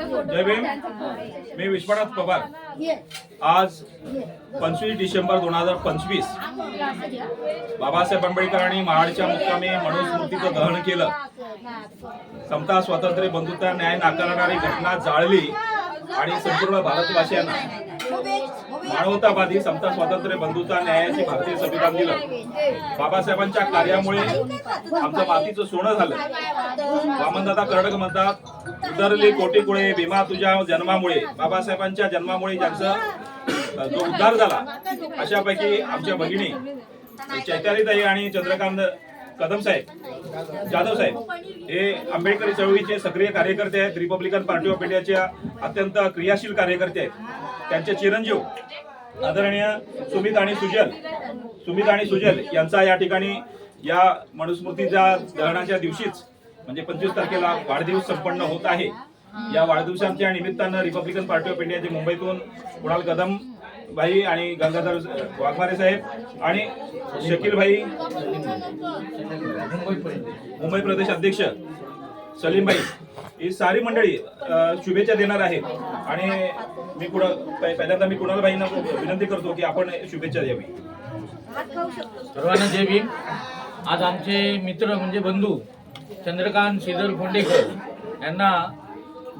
जय भीम. मी विश्वनाथ पवार. आज पंचवीस डिसेंबर दोन हजार पंचवीस. बाबासाहेब आंबेडकरांनी महाडच्या मुक्कामी मनुस्मृतीचं दहन केलं. समता स्वातंत्र्य बंधुता न्याय नाकारणारी घटना जाळली आणि संपूर्ण भारतवासियांना मानवतावादी समता स्वातंत्र्य बंधुता न्यायाचे भारतीय संविधान दिलं. बाबासाहेबांच्या कार्यामुळे आमचं मातीचं सोनं झालं. वामनदादा कर्डक म्हणतात उतरली कोटी कुळे भीमा तुझ्या जन्मामुळे बाबासाहेबांच्या जन्मामुळे ज्यांचा जो उद्धार झाला अशापैकी आमच्या भगिनी चैतालीताई आणि चंद्रकांत कदम साहेब जाधव साहेब हे आंबेडकरी चळवळीचे सक्रिय कार्यकर्ते आहेत रिपब्लिकन पार्टी ऑफ इंडियाच्या अत्यंत क्रियाशील कार्यकर्ते आहेत. त्यांचे चिरंजीव आदरणीय सुमित आणि सुजल सुमित आणि सुजल यांचा या ठिकाणी या मनुस्मृतीच्या दहनाच्या दिवशीच म्हणजे पंचवीस तारखेला वाढदिवस संपन्न होत आहे. या वाढदिवसाच्या निमित्तानं रिपब्लिकन पार्टी ऑफ इंडियाचे मुंबईतून कुणाल कदम भाई आणि गंगाधर वाघमारे साहेब आणि शकील भाई मुंबई प्रदेश अध्यक्ष सलीम भाई ही सारी मंडळी शुभेच्छा देणार आहेत. आणि मी कुणा पहि- पहिल्यांदा मी कुणाल भाईंना विनंती करतो की आपण शुभेच्छा द्यावी. सर्वांना जय भीम. आज आमचे मित्र म्हणजे बंधू चंद्रकांत श्रीधर फोंडेकर यांना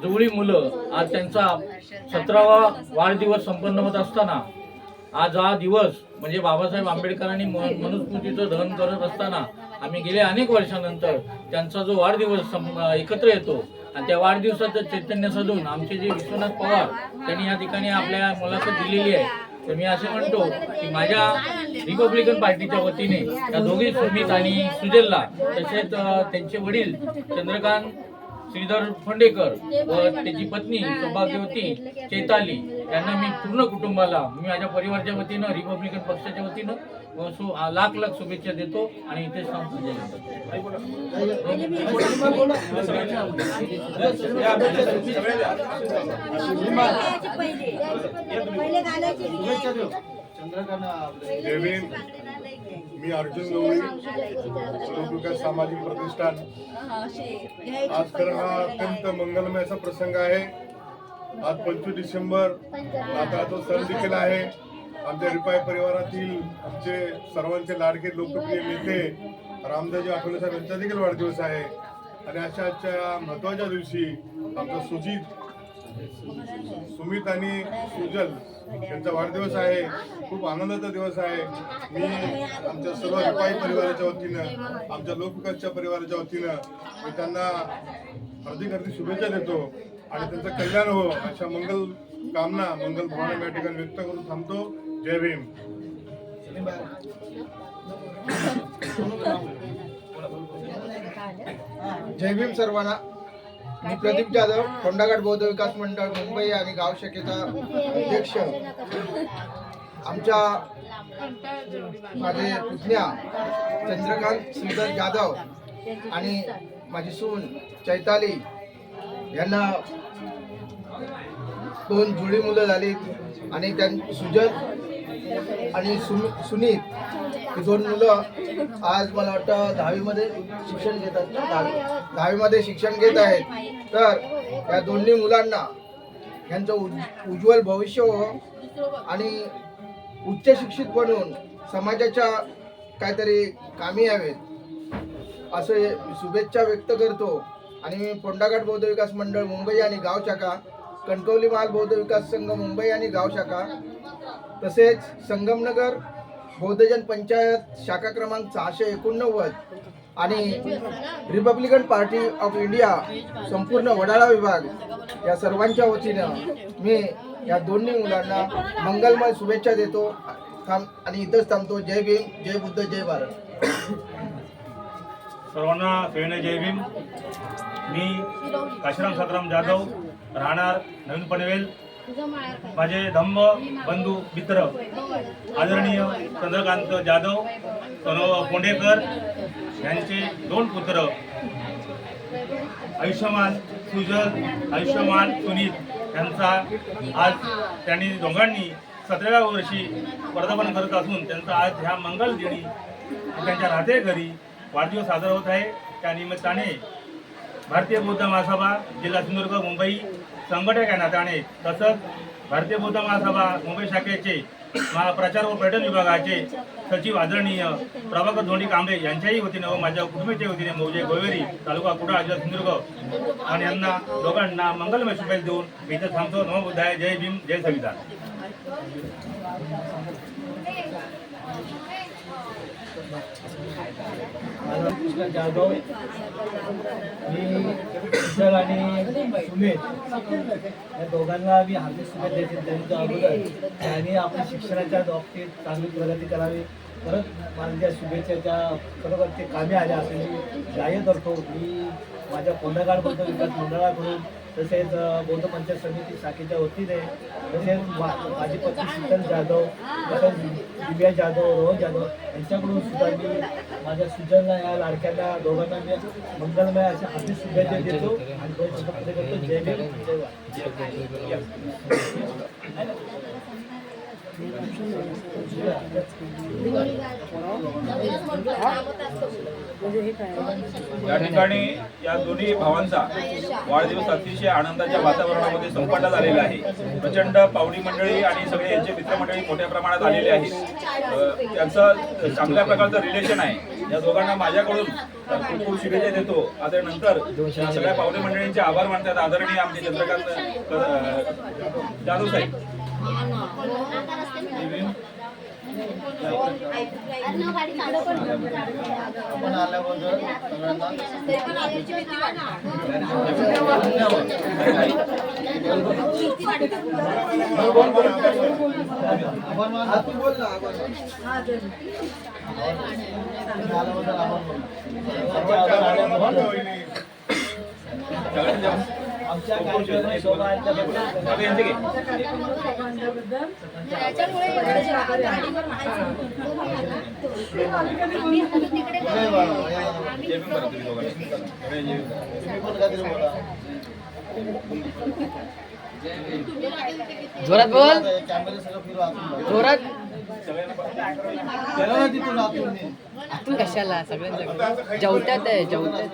जुवळी मुलं आज त्यांचा सतरावा वाढदिवस संपन्न होत असताना आज हा दिवस म्हणजे बाबासाहेब आंबेडकरांनी मनुस्मृतीचं दहन करत असताना आम्ही गेल्या अनेक वर्षानंतर त्यांचा जो वाढदिवस एकत्र येतो आणि त्या वाढदिवसाचं चैतन्य साधून आमचे जे विश्वनाथ पवार त्यांनी या ठिकाणी आपल्या मुलाखत दिलेली आहे. तर मी असे म्हणतो की माझ्या रिपब्लिकन पार्टीच्या वतीने या दोघी सुमित आणि सुजलला तसेच त्यांचे वडील चंद्रकांत श्रीधर फंडेकर व त्याची पत्नी सौभाग्यवती चैताली यांना मी पूर्ण कुटुंबाला मी माझ्या परिवाराच्या वतीनं रिपब्लिकन पक्षाच्या वतीनं व सु- लाख लाख शुभेच्छा देतो आणि इथे थांबतो. मी अर्जुन गवळी स्वरूप सामाजिक प्रतिष्ठान. आज तर हा अत्यंत मंगलमय असा प्रसंग आहे. आज पंचवीस डिसेंबर आता तो सण देखील आहे. आमच्या रिपाई परिवारातील आमचे सर्वांचे लाडके लोकप्रिय नेते रामदाजी आठवले साहेब यांचा देखील वाढदिवस आहे. आणि अशा आजच्या महत्त्वाच्या दिवशी आमचा सुजित सुमित आणि सुजल यांचा वाढदिवस आहे. खूप आनंदाचा दिवस आहे. मी आमच्या सर्व रिपाई परिवाराच्या वतीनं आमच्या लोकविकासच्या परिवाराच्या वतीनं मी त्यांना हार्दिक हार्दिक शुभेच्छा देतो आणि त्यांचं कल्याण हो अशा मंगल कामना मंगल भावना या ठिकाणी व्यक्त करून थांबतो. जय भीम. जय भीम सर्वांना. मी प्रदीप जाधव कोंडाघाट बौद्ध विकास मंडळ मुंबई आणि गाव शाखेचा अध्यक्ष. आमच्या माझे पुतण्या चंद्रकांत सुंदर जाधव आणि माझी सून चैताली यांना दोन जुळी मुलं झाली आणि त्यां सुजन आणि सुनी सुनीत ही दोन मुलं आज मला वाटतं दहावीमध्ये शिक्षण घेतात दहावी दहावीमध्ये शिक्षण घेत आहेत. तर या दोन्ही मुलांना यांचं उज उज्ज्वल भविष्य हो आणि उच्च शिक्षित बनून समाजाच्या काहीतरी कामी यावेत. असे शुभेच्छा व्यक्त करतो. आणि मी फोंडाघाट बौद्ध विकास मंडळ मुंबई आणि गाव शाखा कणकवली महाल बौद्ध विकास संघ मुंबई आणि गाव शाखा तसेच संगमनगर बौद्धजन पंचायत शाखा क्रमांक सहाशे एकोणनव्वद आणि रिपब्लिकन पार्टी ऑफ इंडिया संपूर्ण वडाळा विभाग या सर्वांच्या वतीनं मी या दोन्ही मुलांना मंगलमय शुभेच्छा देतो. थांब आणि इथंच थांबतो. जय भीम जय बुद्ध जय भारत. सर्वांना जय भीम. मी काशीराम सतराम जाधव राहणार नवीन पनवेल माझे धम्म बंधू मित्र. आदरणीय चंद्रकांत जाधव सनव फोंडेकर यांचे दोन पुत्र. आयुष्यमान सुजल आयुष्यमान सुनीत यांचा आज त्यांनी दोघांनी सतराव्या वर्षी वर्धापन करत असून त्यांचा आज ह्या मंगल दिनी त्यांच्या राहते घरी वाढदिवस साजरा होत आहे. त्या निमित्ताने भारतीय बौद्ध महासभा जिल्हा सिंधुदुर्ग मुंबई संघटक या नात्याने तसंच भारतीय बौद्ध महासभा मुंबई शाखेचे महाप्रचार व पर्यटन विभागाचे सचिव आदरणीय प्रभाकर धोंडी कांबळे यांच्याही वतीनं व माझ्या कुटुंबाच्या वतीने मौजे गोवेरी तालुका कुडाळ जिल्हा सिंधुदुर्ग आणि यांना दोघांना मंगलमय शुभेच्छा देऊन इथं थांबतो. नमो बुद्धाय. जय भीम. जय संविधान. कृष्ण जाधव मी विशाल आणि सुमेध या दोघांना मी हार्दिक शुभेच्छा देते त्यांच्या अगोदर. त्यांनी आपल्या शिक्षणाच्या बाबतीत चांगली प्रगती करावी. परत माझ्या शुभेच्छाच्या खरोखर ते कामे आल्या असं मी जाहीर करतो. मी माझ्या कोंडागाडबद्दल विकास मंडळाकडून तसेच बौद्ध पंचायत समिती शाखेच्या वतीने तसेच माझी पत्नी शीतल जाधव तसेच दिव्या जाधव रोहन जाधव यांच्याकडून सुद्धा मी माझ्या सुजनला या लाडक्याला दोघांना मी मंगलमय अशा हार्दिक शुभेच्छा देतो आणि दोन शब्द पुढे करतो जय भीम जय या ठिकाणी या दोन्ही भावांचा वाढदिवस अतिशय आनंदाच्या वातावरणामध्ये संपन्न झालेला आहे. प्रचंड पाहुणी मंडळी आणि सगळे यांचे मित्रमंडळी मोठ्या प्रमाणात आलेले आहेत. त्यांचं चांगल्या प्रकारचं रिलेशन आहे. या दोघांना माझ्याकडून खूप खूप शुभेच्छा देतो. आता नंतर सगळ्या पाहुणी मंडळींचे आभार मानतात. आदरणीय आमचे चंद्रकांत जादू जाधव साहेब. आपण जोरात बोल. जोरात. तू कशाला? सगळ्यांचं जेवत्यात आहे जेवत्यात